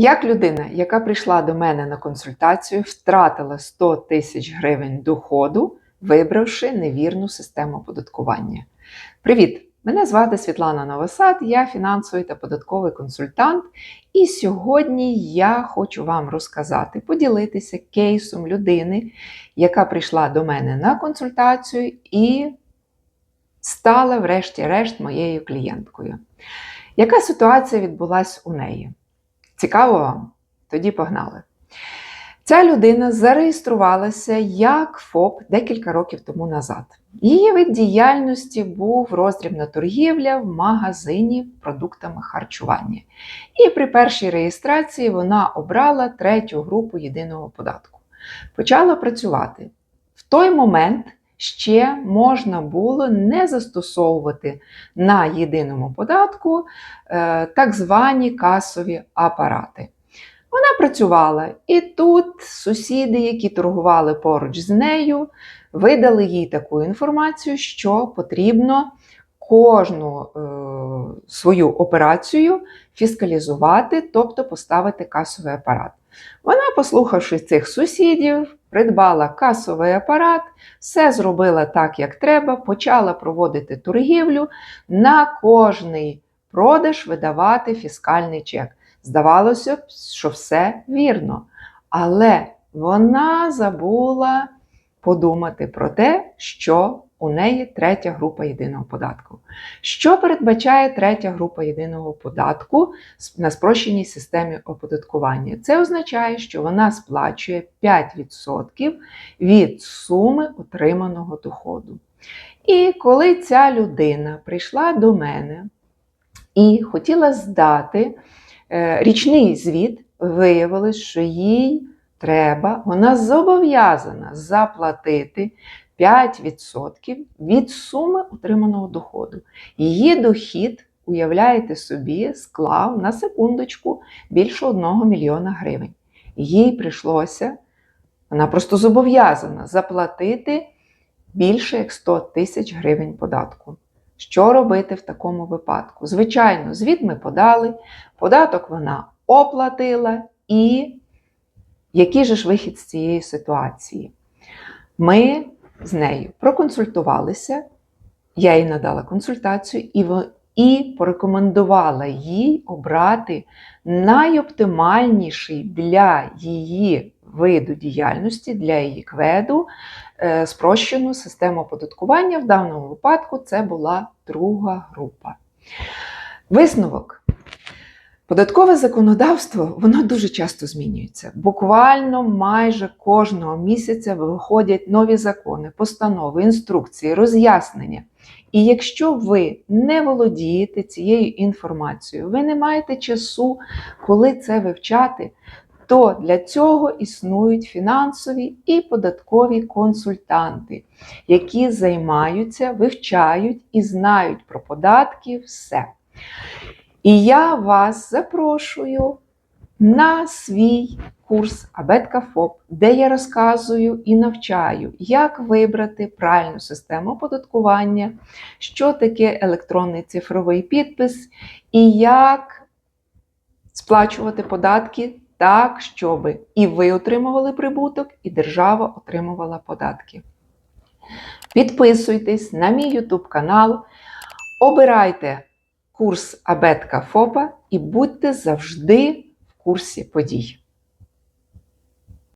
Як людина, яка прийшла до мене на консультацію, втратила 100 тисяч гривень доходу, вибравши невірну систему оподаткування? Привіт! Мене звати Світлана Новосад, я фінансовий та податковий консультант. І сьогодні я хочу вам розказати, поділитися кейсом людини, яка прийшла до мене на консультацію і стала, врешті-решт, моєю клієнткою. Яка ситуація відбулася у неї? Цікаво вам? Тоді погнали. Ця людина зареєструвалася як ФОП декілька років тому назад. Її вид діяльності був роздрібна торгівля в магазині продуктами харчування. І при першій реєстрації вона обрала третю групу єдиного податку. Почала працювати. В той момент ще можна було не застосовувати на єдиному податку е, так звані касові апарати. Вона працювала, і тут сусіди, які торгували поруч з нею, видали їй таку інформацію, що потрібно кожну е, свою операцію фіскалізувати, тобто поставити касовий апарат. Вона, послухавши цих сусідів, придбала касовий апарат, все зробила так, як треба, почала проводити торгівлю, на кожний продаж видавати фіскальний чек. Здавалося б, що все вірно. Але вона забула подумати про те, що у неї третя група єдиного податку. Що передбачає третя група єдиного податку на спрощеній системі оподаткування? Це означає, що вона сплачує 5% від суми отриманого доходу. І коли ця людина прийшла до мене і хотіла здати е, річний звіт, виявилось, що їй треба, вона зобов'язана заплатити 5% від суми отриманого доходу. Її дохід, уявляєте собі, склав на секундочку більше 1 мільйона гривень. Їй прийшлося, вона просто зобов'язана заплатити більше як 100 тисяч гривень податку. Що робити в такому випадку? Звичайно, звіт ми подали, податок вона оплатила, і який же ж вихід з цієї ситуації? Ми з нею проконсультувалися, я їй надала консультацію і, і порекомендувала їй обрати найоптимальніший для її виду діяльності, для її кведу е, спрощену систему оподаткування. В даному випадку це була друга група. Висновок. Податкове законодавство воно дуже часто змінюється. Буквально майже кожного місяця виходять нові закони, постанови, інструкції, роз'яснення. І якщо ви не володієте цією інформацією, ви не маєте часу, коли це вивчати, то для цього існують фінансові і податкові консультанти, які займаються, вивчають і знають про податки все. І я вас запрошую на свій курс Абетка ФОП, де я розказую і навчаю, як вибрати правильну систему оподаткування, що таке електронний цифровий підпис, і як сплачувати податки так, щоб і ви отримували прибуток, і держава отримувала податки. Підписуйтесь на мій YouTube канал, обирайте курс Абетка ФОПа і будьте завжди в курсі подій.